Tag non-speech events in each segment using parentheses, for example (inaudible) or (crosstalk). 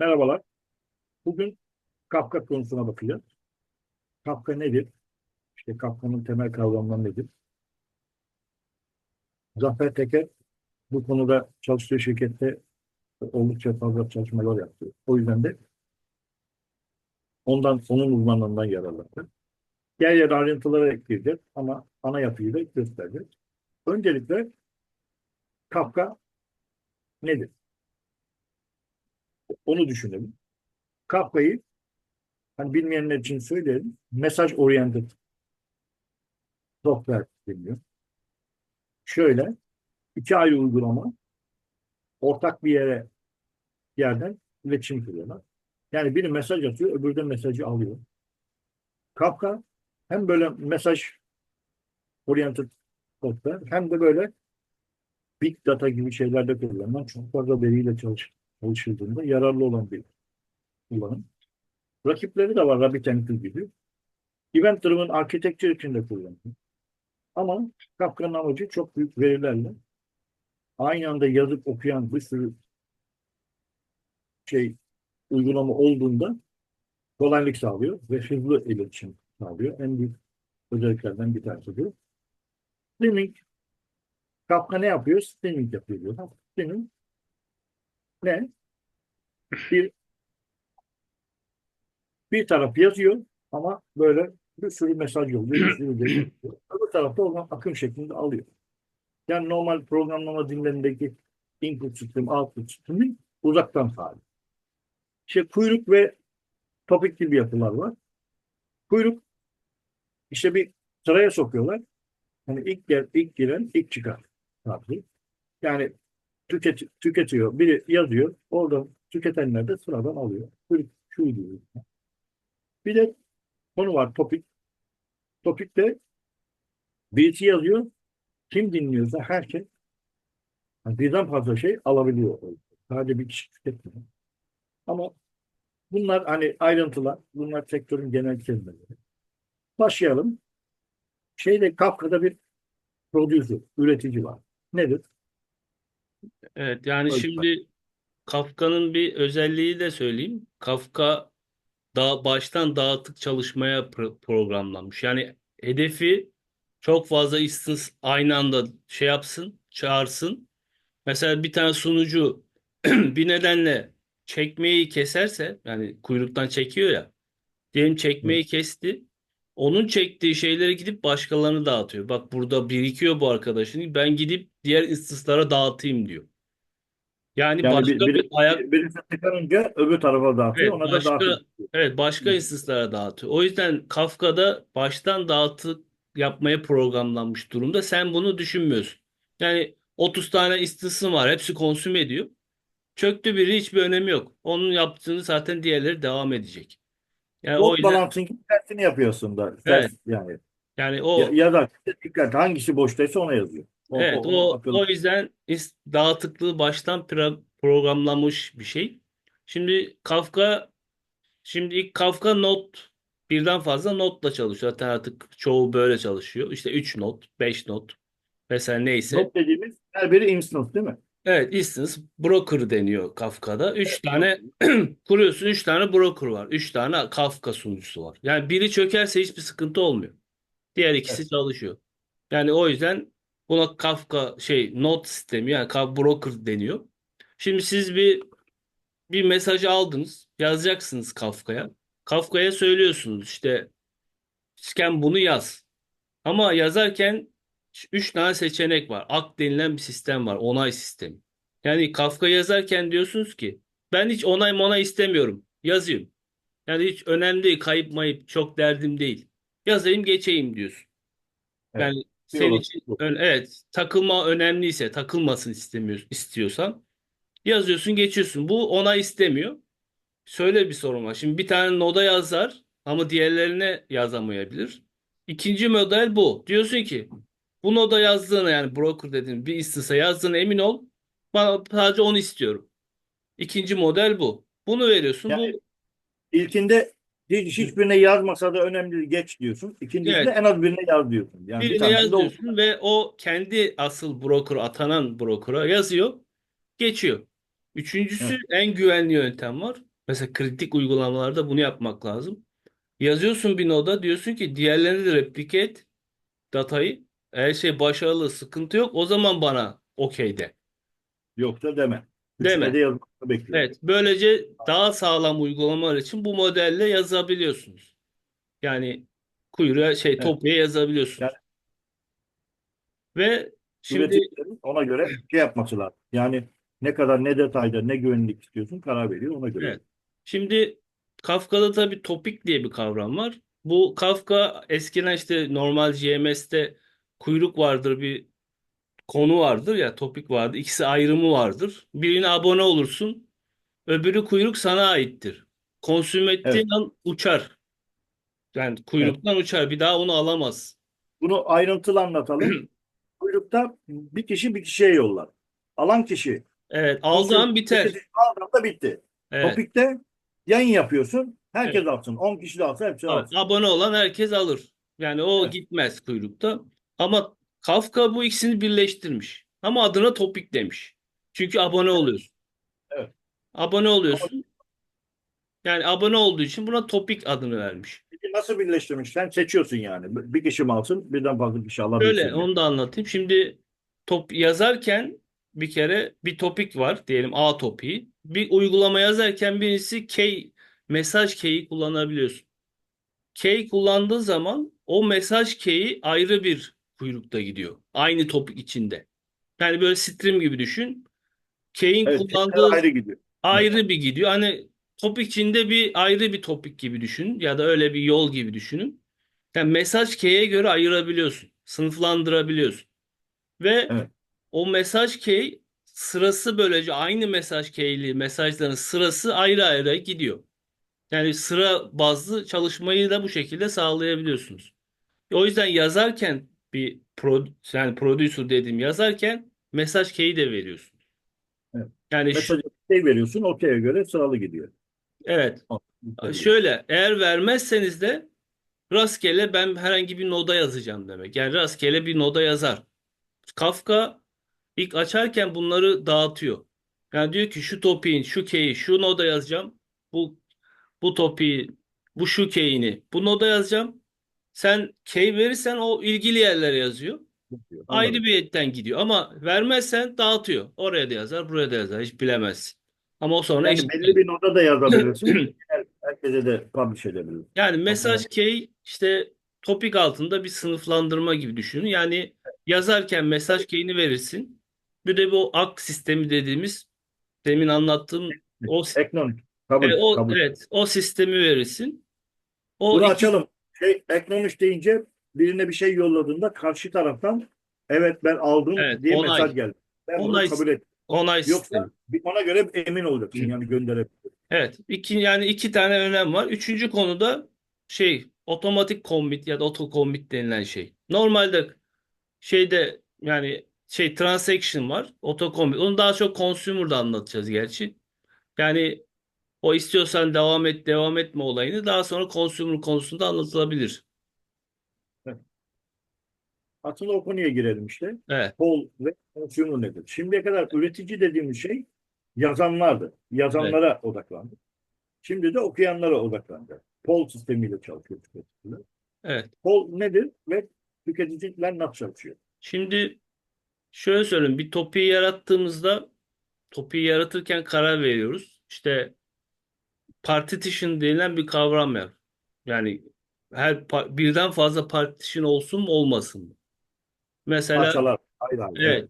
Merhabalar. Bugün Kafka konusuna bakacağız. Kafka nedir? İşte Kafka'nın temel kavramları nedir? Zafer Teker bu konuda çalıştığı şirkette oldukça fazla çalışmalar yaptı. O yüzden de ondan, onun uzmanlığından yararlandı. Yer yer ayrıntılara ekleyeceğiz ama ana yapıyı da göstereceğiz. Öncelikle Kafka nedir? Onu düşünelim. Kafka'yı hani bilmeyenler için söyleyelim. Mesaj oriented software deniyor. Şöyle iki ayrı uygulama ortak bir yere yerden iletişim kuruyorlar. Yani biri mesaj atıyor, öbürü de mesajı alıyor. Kafka hem böyle mesaj oriented software hem de böyle big data gibi şeylerde kullanılan çok fazla veriyle çalış, çalışıldığında yararlı olan bir kullanım. Rakipleri de var RabbitMQ gibi. Event Driven Architecture için de kullanılıyor. Ama Kafka'nın amacı çok büyük verilerle aynı anda yazıp okuyan bir sürü şey uygulama olduğunda kolaylık sağlıyor ve hızlı iletişim sağlıyor. En büyük özelliklerden bir tanesi bu. Streaming Kafka ne yapıyor? Streaming yapıyor diyorlar. Streaming ne? Bir bir taraf yazıyor ama böyle bir sürü mesaj yolluyor, bir sürü yolluyor. Öbür tarafta olan akım şeklinde alıyor. Yani normal programlama dillerindeki input sistemi, output sistemi uzaktan sağlıyor. İşte kuyruk ve topik gibi yapılar var. Kuyruk işte bir sıraya sokuyorlar. Hani ilk gel, ilk giren ilk çıkar tarzı. Yani tüket, tüketiyor. Biri yazıyor. Orada tüketenler de sıradan alıyor. Kuyruk şu diyor. Bir de konu var topik. Topikte birisi yazıyor. Kim dinliyorsa herkes yani birden fazla şey alabiliyor. Sadece bir kişi tüketmiyor. Ama bunlar hani ayrıntılar. Bunlar sektörün genel kelimeleri. Başlayalım. Şeyde Kafka'da bir producer, üretici var. Nedir? Evet yani Öyle. şimdi Kafka'nın bir özelliği de söyleyeyim. Kafka da baştan dağıtık çalışmaya pro- programlanmış. Yani hedefi çok fazla instance aynı anda şey yapsın, çağırsın. Mesela bir tane sunucu (clears throat) bir nedenle çekmeyi keserse yani kuyruktan çekiyor ya. Diyelim çekmeyi kesti. Onun çektiği şeyleri gidip başkalarına dağıtıyor. Bak burada birikiyor bu arkadaşın. Ben gidip diğer instance'lara dağıtayım diyor. Yani Yani başka bir, bir ayak birisi çıkarınca öbür tarafa dağıtıyor. Evet, ona da başka dağıtıyor. evet başka Hı. instance'lara dağıtıyor. O yüzden Kafka'da baştan dağıtık yapmaya programlanmış durumda. Sen bunu düşünmüyorsun. Yani 30 tane instance'ın var. Hepsi konsüm ediyor. Çöktü biri hiçbir önemi yok. Onun yaptığını zaten diğerleri devam edecek. Yani o Load yüzden balancing'in tersini yapıyorsun da. Evet. Ters yani. yani o Ya, ya da dikkat hangisi boştaysa ona yazıyor. O, Evet, o, o o yüzden is- dağıtıklığı baştan pro- programlanmış bir şey. Şimdi Kafka şimdi ilk Kafka not birden fazla notla çalışıyor. Zaten artık çoğu böyle çalışıyor. İşte 3 not, 5 not vesaire neyse. Not dediğimiz her biri instance değil mi? Evet, instance broker deniyor Kafka'da. 3 Evet, tane (clears throat) kuruyorsun, 3 tane broker var. 3 tane Kafka sunucusu var. Yani biri çökerse hiçbir sıkıntı olmuyor. Diğer ikisi çalışıyor. Yani o yüzden buna Kafka şey not sistemi yani broker deniyor. Şimdi siz bir bir mesajı aldınız. Yazacaksınız Kafka'ya. Kafka'ya söylüyorsunuz işte sen bunu yaz. Ama yazarken 3 tane seçenek var. ACK denilen bir sistem var. Onay sistemi. Yani Kafka yazarken diyorsunuz ki ben hiç onay monay istemiyorum. Yazayım. Yani hiç önemli değil. Kayıp mayıp çok derdim değil. Yazayım geçeyim diyorsun. Evet. Yani senin için evet takılma önemliyse takılmasın istemiyorsun istiyorsan yazıyorsun geçiyorsun. Bu onay istemiyor. Şöyle bir sorun var. Şimdi bir tane noda yazar ama diğerlerine yazamayabilir. İkinci model bu. Diyorsun ki bu noda yazdığını yani broker dediğin bir instance'a yazdığına emin ol. Bana sadece onu istiyorum. İkinci model bu. Bunu veriyorsun. Yani Bu ilkinde hiç, hiçbirine yazmasa da önemli değil, geç diyorsun. İkincisinde Evet. en az birine yaz diyorsun. Yani bir birine tanesinde olsun. yazıyorsun ve o kendi asıl broker atanan broker'a yazıyor. Geçiyor. Üçüncüsü Evet. en güvenli yöntem var. Mesela kritik uygulamalarda bunu yapmak lazım. Yazıyorsun bir noda diyorsun ki diğerlerini de replike et datayı. Eğer şey başarılı sıkıntı yok o zaman bana okey de. Yoksa deme. Deme. Üçüne de yazmasını bekliyorum. Evet, böylece daha sağlam uygulamalar için bu modelle yazabiliyorsunuz. Yani kuyruğa şey Evet. topuya yazabiliyorsunuz. Yani- Ve şimdi Üreticilerin ona göre şey yapması lazım. Yani ne kadar ne detayda ne güvenlik istiyorsun karar veriyor ona göre. Evet. Şimdi Kafka'da tabii topik diye bir kavram var. Bu Kafka eskiden işte normal GMS'te kuyruk vardır bir konu vardır ya topik vardır. İkisi ayrımı vardır. Birine abone olursun. Öbürü kuyruk sana aittir. Konsüm ettiğin Evet. an uçar. Yani kuyruktan uçar. Bir daha onu alamaz. Bunu ayrıntılı anlatalım. (clears throat) Kuyrukta bir kişi bir kişiye yollar. Alan kişi Evet. Aldığı an biter. Aldığında bitti. Evet. Topikte yayın yapıyorsun. Herkes alsın. 10 kişi de alsa hepsi Evet, alsın. abone olan herkes alır. Yani o Evet. gitmez kuyrukta. Ama Kafka bu ikisini birleştirmiş. Ama adına topik demiş. Çünkü abone oluyorsun. Evet. Abone oluyorsun. Yani abone olduğu için buna topik adını vermiş. Peki nasıl birleştirmiş? Sen seçiyorsun yani. Bir kişi mi alsın, birden fazla kişi alabilirsin. Şöyle onu da anlatayım. Şimdi top yazarken bir kere bir topik var diyelim A topiği. Bir uygulama yazarken birisi key mesaj key'i kullanabiliyorsun. Key kullandığı zaman o mesaj key'i ayrı bir kuyrukta gidiyor. Aynı topik içinde. Yani böyle stream gibi düşün. Key'in Evet, kullandığı ayrı gidiyor. ayrı bir gidiyor. Hani topik içinde bir ayrı bir topik gibi düşün ya da öyle bir yol gibi düşünün. Yani mesaj key'e göre ayırabiliyorsun. Sınıflandırabiliyorsun. Ve Evet. o mesaj key sırası böylece aynı mesaj key'li mesajların sırası ayrı ayrı gidiyor. Yani sıra bazlı çalışmayı da bu şekilde sağlayabiliyorsunuz. O yüzden yazarken bir pro, yani producer dediğim yazarken mesaj key'i de veriyorsunuz. Evet. Yani şu, Mesajı şey veriyorsun, okey'e göre sıralı gidiyor. evet Şöyle eğer vermezseniz de rastgele ben herhangi bir noda yazacağım demek. Yani rastgele bir noda yazar. Kafka ilk açarken bunları dağıtıyor. Yani diyor ki şu topiğin şu key'i şu noda yazacağım. Bu bu topiği bu şu key'ini bu noda yazacağım. Sen key verirsen o ilgili yerlere yazıyor. Ayrı bir yetten gidiyor ama vermezsen dağıtıyor. Oraya da yazar, buraya da yazar. Hiç bilemezsin. Ama o sonra Yani eşit- belli bir noda da yazabilirsin. (clears throat) Her- Herkese de publish edebilirsin. Yani mesaj key işte topik altında bir sınıflandırma gibi düşünün. Yani yazarken mesaj key'ini verirsin. Bir de bu ak sistemi dediğimiz demin anlattığım o Eknonik. Kabul, evet, o kabul. evet o sistemi verirsin. O Bunu iki- açalım. Şey, eknonik deyince birine bir şey yolladığında karşı taraftan evet ben aldım Evet, diye onay. mesaj geldi. Ben bunu Onay- kabul ettim. onay sistemi. Yoksa bir ona göre emin olacaksın. Yani gönderebilirsin. Evet. iki, yani iki tane önem var. Üçüncü konuda şey otomatik commit ya da auto commit denilen şey. Normalde şeyde yani şey transaction var. Auto commit. Onu daha çok consumer'da anlatacağız gerçi. Yani o istiyorsan devam et devam etme olayını daha sonra consumer konusunda anlatılabilir. Aslında o konuya girelim işte. Evet. Poll ve consumer nedir? Şimdiye kadar üretici dediğimiz şey yazanlardı. Yazanlara odaklandı. Şimdi de okuyanlara odaklandı. Poll sistemiyle çalışıyor tüketiciler. Evet. Poll nedir ve tüketiciler nasıl çalışıyor? Şimdi şöyle söyleyeyim. Bir topiği yarattığımızda topiği yaratırken karar veriyoruz. İşte partition denilen bir kavram var. Yani her birden fazla partition olsun mu olmasın mı? Mesela Parçalar ayrı. evet.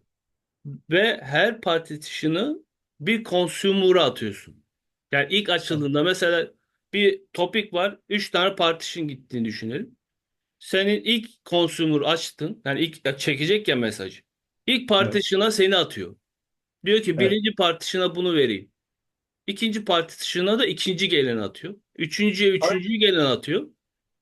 Ve her partition'ı bir consumer'a atıyorsun. Yani ilk açıldığında mesela bir topik var. Üç tane partition gittiğini düşünelim. Senin ilk consumer açtın. Yani ilk çekecek ya mesajı. İlk partition'a seni atıyor. Diyor ki Evet. birinci partition'a bunu vereyim. İkinci partition'a da ikinci geleni atıyor. Üçüncüye üçüncüyü gelen atıyor.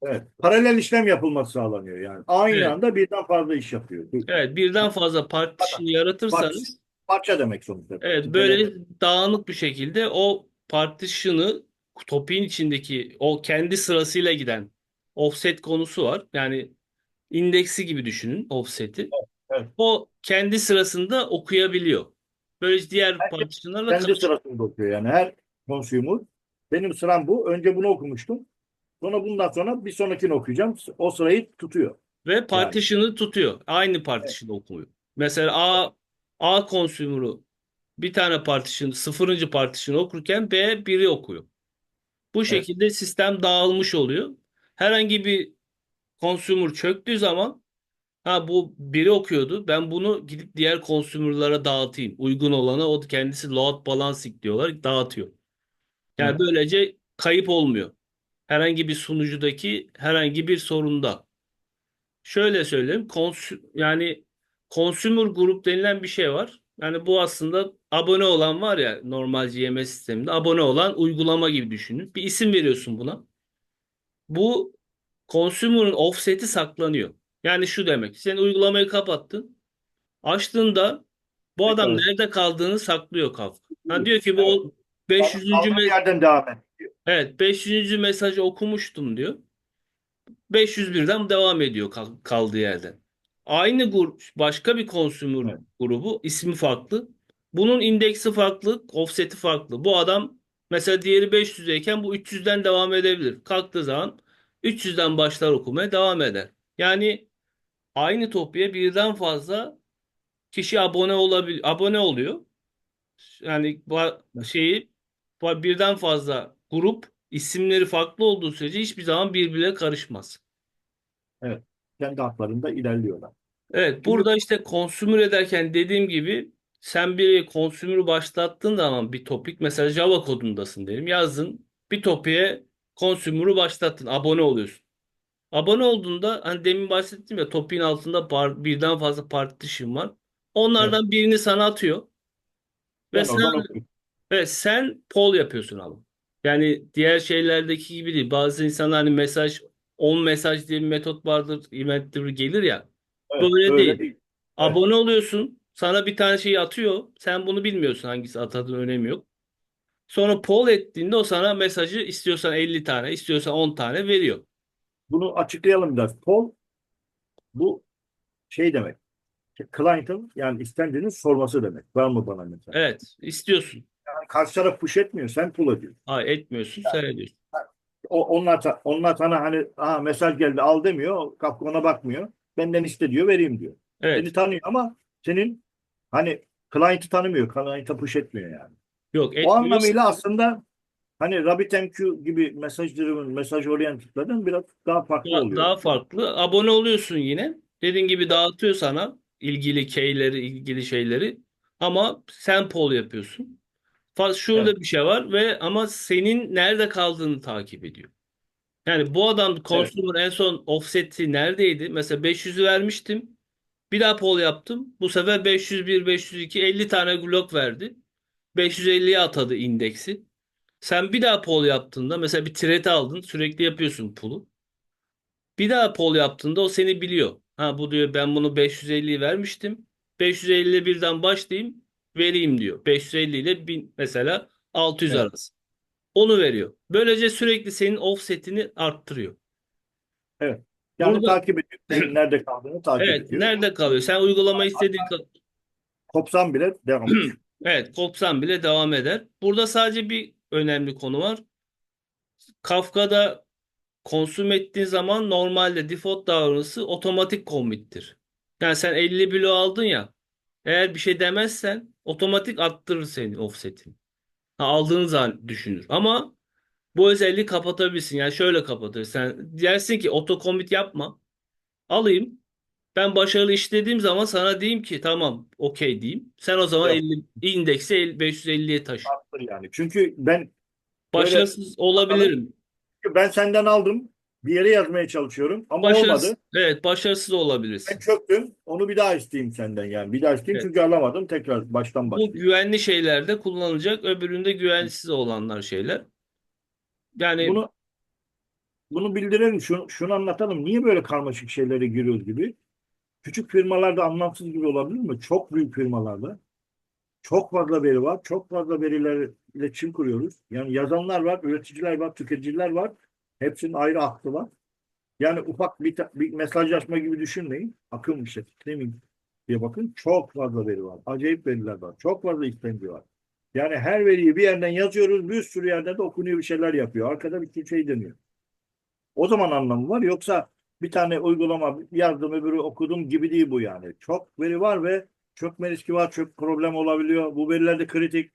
Evet. Paralel işlem yapılması sağlanıyor yani. Aynı Evet. anda birden fazla iş yapıyor. Evet birden fazla partition yaratırsanız Parça demek sonuçta. Evet böyle dağınık bir şekilde o partition'ı topiğin içindeki o kendi sırasıyla giden offset konusu var. Yani indeksi gibi düşünün offset'i. evet. O kendi sırasında okuyabiliyor. Böyle diğer Herkes partition'larla kendi sırasında okuyor yani. Her consumer Benim sıram bu. Önce bunu okumuştum. Sonra bundan sonra bir sonrakini okuyacağım. O sırayı tutuyor. Ve partition'ı tutuyor. Aynı partition'ı okumuyor. Mesela A A consumer'ı bir tane partition, sıfırıncı partition'ı okurken B biri okuyor. Bu şekilde sistem dağılmış oluyor. Herhangi bir consumer çöktüğü zaman ha bu biri okuyordu. Ben bunu gidip diğer consumer'lara dağıtayım. Uygun olanı o kendisi load balancing diyorlar. Dağıtıyor. Yani Evet. böylece kayıp olmuyor. Herhangi bir sunucudaki herhangi bir sorunda. Şöyle söyleyeyim. Konsü yani consumer grup denilen bir şey var. Yani bu aslında abone olan var ya normal GMS sisteminde abone olan uygulama gibi düşünün. Bir isim veriyorsun buna. Bu consumer'ın offset'i saklanıyor. Yani şu demek. Sen uygulamayı kapattın. Açtığında bu adam Evet. nerede kaldığını saklıyor Kafka. Ha diyor ki bu Evet. 500. Kaldığım me- yerden devam et. Evet 500. mesajı okumuştum diyor. 501'den devam ediyor kal- kaldığı yerden. Aynı grup başka bir consumer Evet. grubu ismi farklı. Bunun indeksi farklı, offset'i farklı. Bu adam mesela diğeri 500'deyken bu 300'den devam edebilir. Kalktığı zaman 300'den başlar okumaya devam eder. Yani aynı topiye birden fazla kişi abone olabil abone oluyor. Yani şeyi birden fazla grup isimleri farklı olduğu sürece hiçbir zaman birbirine karışmaz. Kendi haklarında ilerliyorlar. Evet, burada işte consumer ederken dediğim gibi sen bir consumer'ı başlattığın zaman bir topik mesela Java kodundasın diyelim yazdın bir topiğe consumer'ı başlattın abone oluyorsun. Abone olduğunda hani demin bahsettim ya topiğin altında par- birden fazla partition var. Onlardan birini sana atıyor. Ve Ben sen oradan okuyorum. Evet sen poll yapıyorsun ama. Yani diğer şeylerdeki gibi değil. Bazı insanlar hani mesaj 10 mesaj diye bir metot vardır. Event'tir gelir ya. Evet, Böyle öyle değil. Abone oluyorsun. Sana bir tane şey atıyor. Sen bunu bilmiyorsun hangisi atadığın önemi yok. Sonra poll ettiğinde o sana mesajı istiyorsan 50 tane, istiyorsan 10 tane veriyor. Bunu açıklayalım biraz. Poll bu şey demek. Client'ın yani istendiğinin sorması demek. Var mı bana mesela? Evet, istiyorsun. Yani karşı taraf push etmiyor. Sen pull ediyorsun. Hayır etmiyorsun, sen ediyorsun. O, onlar, sa- onlar sana hani Aa, mesaj geldi al demiyor. Kafka ona bakmıyor. Benden iste diyor vereyim diyor. Evet. Seni tanıyor ama senin hani client'ı tanımıyor. Client'a push etmiyor yani. Yok O etmiyorsun. anlamıyla aslında hani RabbitMQ gibi mesaj driven, mesaj oriented'lardan biraz daha farklı Daha, oluyor. daha farklı. Abone oluyorsun yine. Dediğin gibi dağıtıyor sana ilgili keyleri, ilgili şeyleri. Ama sen poll yapıyorsun. Şurada bir şey var ve ama senin nerede kaldığını takip ediyor. Yani bu adam consumer en son offset'i neredeydi? Mesela 500'ü vermiştim. Bir daha poll yaptım. Bu sefer 501, 502, 50 tane blok verdi. 550'ye atadı indeksi. Sen bir daha poll yaptığında mesela bir thread aldın. Sürekli yapıyorsun poll'u. Bir daha poll yaptığında o seni biliyor. Ha bu diyor ben bunu 550'yi vermiştim. 550 ile birden başlayayım vereyim diyor. 550 ile 1000 mesela 600 Evet. arası. Onu veriyor. Böylece sürekli senin offset'ini arttırıyor. Yani Burada- takip ediyor. (clears throat) Nerede kaldığını takip Evet, ediyor. nerede kalıyor? Sen uygulama istediğin Kopsan bile devam (clears throat) ediyor. Evet, kopsan bile devam eder. Burada sadece bir önemli konu var. Kafka'da konsüm ettiğin zaman normalde default davranışı otomatik commit'tir. Yani sen 50 bilo aldın ya. Eğer bir şey demezsen otomatik attırır senin offset'ini. Ha, aldığın zaman düşünür. Ama bu özelliği kapatabilirsin. Yani şöyle kapatır. Sen dersin ki auto commit yapma. Alayım. Ben başarılı işlediğim zaman sana diyeyim ki tamam okey diyeyim. Sen o zaman Yok. 50 indeksi el- 550'ye taşı. Arttır yani. Çünkü ben Başarısız olabilirim. ben senden aldım. Bir yere yazmaya çalışıyorum ama Başarısız, olmadı. evet başarısız olabilirsin. Ben çöktüm. Onu bir daha isteyeyim senden yani. Bir daha isteyeyim Evet. çünkü alamadım. Tekrar baştan Bu başlayayım. güvenli şeylerde kullanılacak, öbüründe güvensiz olanlar şeyler. Yani Bunu bunu bildirelim. Şunu, şunu anlatalım. Niye böyle karmaşık şeylere giriyoruz gibi? Küçük firmalarda anlamsız gibi olabilir mi? Çok büyük firmalarda çok fazla veri var. Çok fazla verilerle iletişim kuruyoruz. Yani yazanlar var, üreticiler var, tüketiciler var. Hepsinin ayrı aklı var. Yani ufak bir, bir mesajlaşma gibi düşünmeyin. Akım işte streaming diye bakın. Çok fazla veri var. Acayip veriler var. Çok fazla işlemci var. Yani her veriyi bir yerden yazıyoruz, bir sürü yerde de okunuyor bir şeyler yapıyor. Arkada bir şey dönüyor. O zaman anlamı var. Yoksa bir tane uygulama yazdım öbürü okudum gibi değil bu yani. Çok veri var ve çökme riski var, çöp problem olabiliyor. Bu veriler de kritik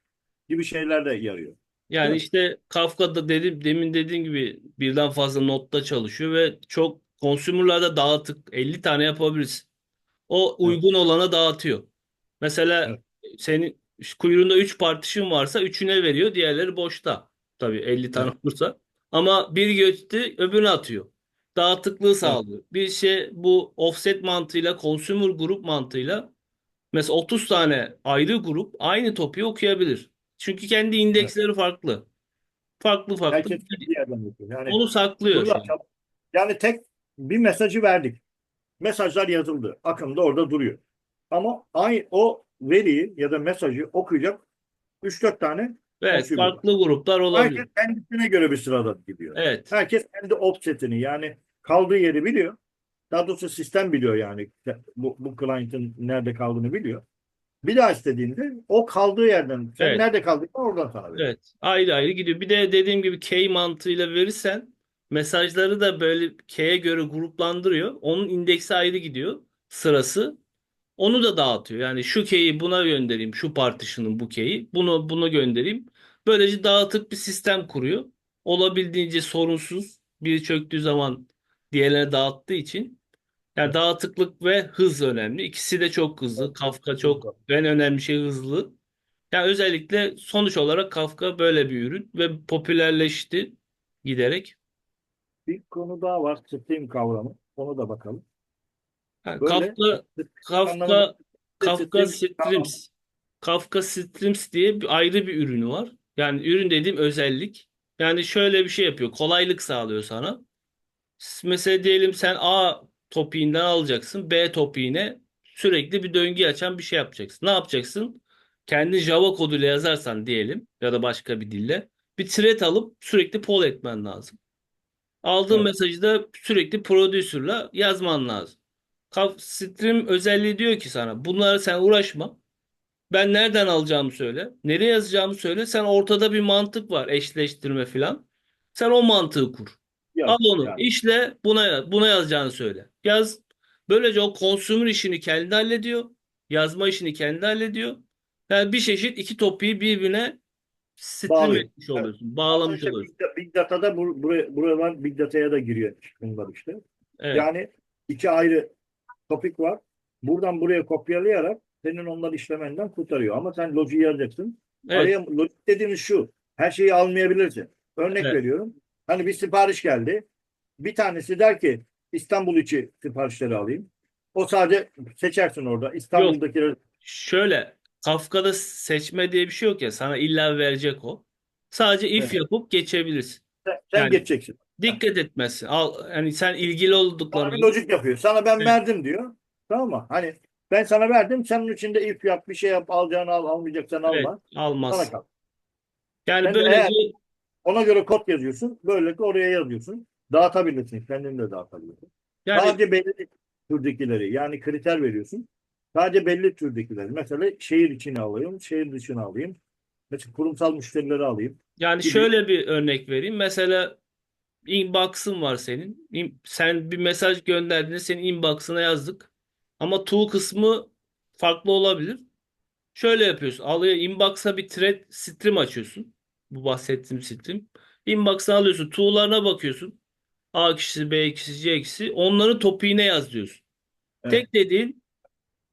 gibi şeyler de yarıyor. Yani Evet. işte Kafka'da dedim, demin dediğim gibi birden fazla notla çalışıyor ve çok consumer'larda dağıtık 50 tane yapabiliriz. O uygun olana dağıtıyor. Mesela Evet. senin kuyruğunda 3 partition varsa 3'üne veriyor, diğerleri boşta. Tabii 50 tane olursa. Ama bir göçtü öbürüne atıyor. Dağıtıklığı sağlıyor. Bir şey bu offset mantığıyla, consumer grup mantığıyla mesela 30 tane ayrı grup aynı topiği okuyabilir. Çünkü kendi indeksleri farklı. Farklı farklı. Herkes bir yerden yapıyor. Yani Onu saklıyor an. çal- Yani tek bir mesajı verdik. Mesajlar yazıldı. Akımda orada duruyor. Ama aynı o veriyi ya da mesajı okuyacak 3-4 tane Evet, consumer farklı gruplar olabilir. Herkes kendisine göre bir sırada gidiyor. Evet. Herkes kendi offsetini yani kaldığı yeri biliyor. Daha doğrusu sistem biliyor yani bu, bu client'ın nerede kaldığını biliyor. Bir daha istediğinde o kaldığı yerden sen Evet. nerede kaldıysan oradan sana veriyor. Evet. Ayrı ayrı gidiyor. Bir de dediğim gibi key mantığıyla verirsen mesajları da böyle key'e göre gruplandırıyor. Onun indeksi ayrı gidiyor. Sırası. Onu da dağıtıyor. Yani şu key'i buna göndereyim. Şu partition'ın bu key'i. Bunu buna göndereyim. Böylece dağıtık bir sistem kuruyor. Olabildiğince sorunsuz. Biri çöktüğü zaman diğerlerine dağıttığı için. Yani dağıtıklık ve hız önemli. İkisi de çok hızlı. Kafka çok en önemli şey hızlı. Yani özellikle sonuç olarak Kafka böyle bir ürün ve popülerleşti giderek. Bir konu daha var. Stream kavramı. Ona da bakalım. Yani Böyle Kafka Kafka Kafka Stream Streams Kafka Streams diye bir ayrı bir ürünü var. Yani ürün dediğim özellik. Yani şöyle bir şey yapıyor. Kolaylık sağlıyor sana. Mesela diyelim sen A topiğinden alacaksın. B topiğine sürekli bir döngü açan bir şey yapacaksın. Ne yapacaksın? Kendi Java koduyla yazarsan diyelim ya da başka bir dille bir thread alıp sürekli poll etmen lazım. Aldığın Evet. mesajı da sürekli producer'la yazman lazım. Stream özelliği diyor ki sana bunlara sen uğraşma. Ben nereden alacağımı söyle. Nereye yazacağımı söyle. Sen ortada bir mantık var. Eşleştirme falan. Sen o mantığı kur. Yaz, Al onu. yani. işle buna. Buna yazacağını söyle. Yaz. Böylece o consumer işini kendi hallediyor. Yazma işini kendi hallediyor. Yani bir çeşit iki topiği birbirine stream etmiş oluyorsun. Bağlamış İşte oluyorsun. Big, Data'da bu, buraya, buralar Big Data'ya da giriyor bunlar işte. Evet. Yani iki ayrı topik var. Buradan buraya kopyalayarak senin onları işlemenden kurtarıyor. Ama sen lojiği yazacaksın. Evet. Araya lojik dediğimiz şu. Her şeyi almayabilirsin. Örnek Evet. veriyorum. Hani bir sipariş geldi. Bir tanesi der ki İstanbul içi siparişleri alayım. O sadece seçersin orada. İstanbul'dakileri Şöyle Kafka'da seçme diye bir şey yok ya. Sana illa verecek o. Sadece if Evet. yapıp geçebilirsin. sen, sen Yani- geçeceksin. Dikkat etmezsin. Al, yani sen ilgili olduklarını bir lojik yapıyor. Sana ben Evet. verdim diyor. Tamam mı? Hani ben sana verdim. Senin içinde if yap, bir şey yap, alacağını al, almayacaksan evet, alma. almaz. Sana kal. Yani Ben de böylece Ona göre kod yazıyorsun. Böylelikle oraya yazıyorsun. Dağıtabilirsin. Kendin de dağıtabilirsin. yani Sadece belli türdekileri yani kriter veriyorsun. Sadece belli türdekileri. Mesela şehir içine alayım, şehir dışına alayım. Mesela kurumsal müşterileri alayım. yani gibi. şöyle bir örnek vereyim. Mesela inbox'ın var senin. İn- Sen bir mesaj gönderdiğinde senin inbox'ına yazdık. Ama to kısmı farklı olabilir. Şöyle yapıyorsun. Alıyor inbox'a bir thread stream açıyorsun. Bu bahsettiğim stream. Inbox'a alıyorsun. To'larına bakıyorsun. A kişisi, B kişisi, C kişisi. Onların topiğine yaz diyorsun. Evet. Tek dediğin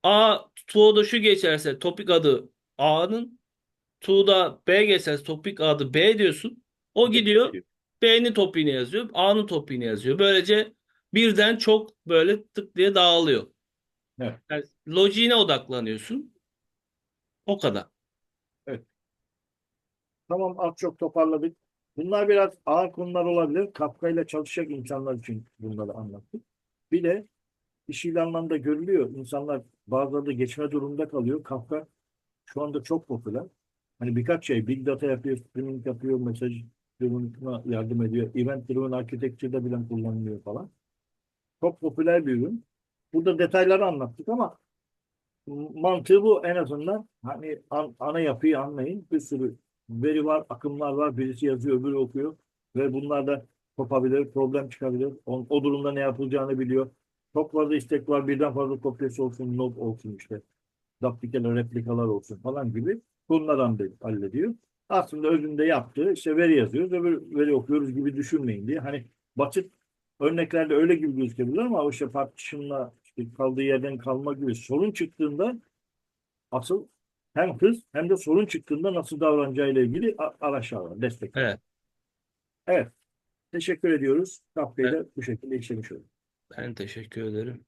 A to'da şu geçerse topik adı A'nın to'da B geçerse topik adı B diyorsun. O gidiyor B'nin topiğine yazıyor. A'nın topiğine yazıyor. Böylece birden çok böyle tık diye dağılıyor. Evet. Yani lojiğine odaklanıyorsun. O kadar. Tamam az çok toparladık. Bunlar biraz ağır konular olabilir. Kafka ile çalışacak insanlar için bunları anlattık. Bir de iş ilanlarında görülüyor. İnsanlar bazıları da geçme durumunda kalıyor. Kafka şu anda çok popüler. Hani birkaç şey Big Data yapıyor, streaming yapıyor, mesaj durumuna yardım ediyor. Event driven architecture'da bile kullanılıyor falan. Çok popüler bir ürün. Burada detayları anlattık ama mantığı bu en azından hani an- ana yapıyı anlayın. Bir sürü veri var, akımlar var. Birisi yazıyor, öbürü okuyor ve bunlar da kopabilir, problem çıkabilir. O, o durumda ne yapılacağını biliyor. Çok fazla istek var, birden fazla kopyası olsun, not olsun işte. Daplikalar, replikalar olsun falan gibi bunları halde- hallediyor. Aslında özünde yaptığı işte veri yazıyoruz, öbür veri okuyoruz gibi düşünmeyin diye. Hani basit örneklerde öyle gibi gözükebilir ama işte partition'la işte kaldığı yerden kalma gibi sorun çıktığında asıl hem hız hem de sorun çıktığında nasıl davranacağıyla ilgili a- araçlar var, destek. Evet. Evet. Teşekkür ediyoruz. Kafka'yı da bu şekilde işlemiş olduk. Ben teşekkür ederim.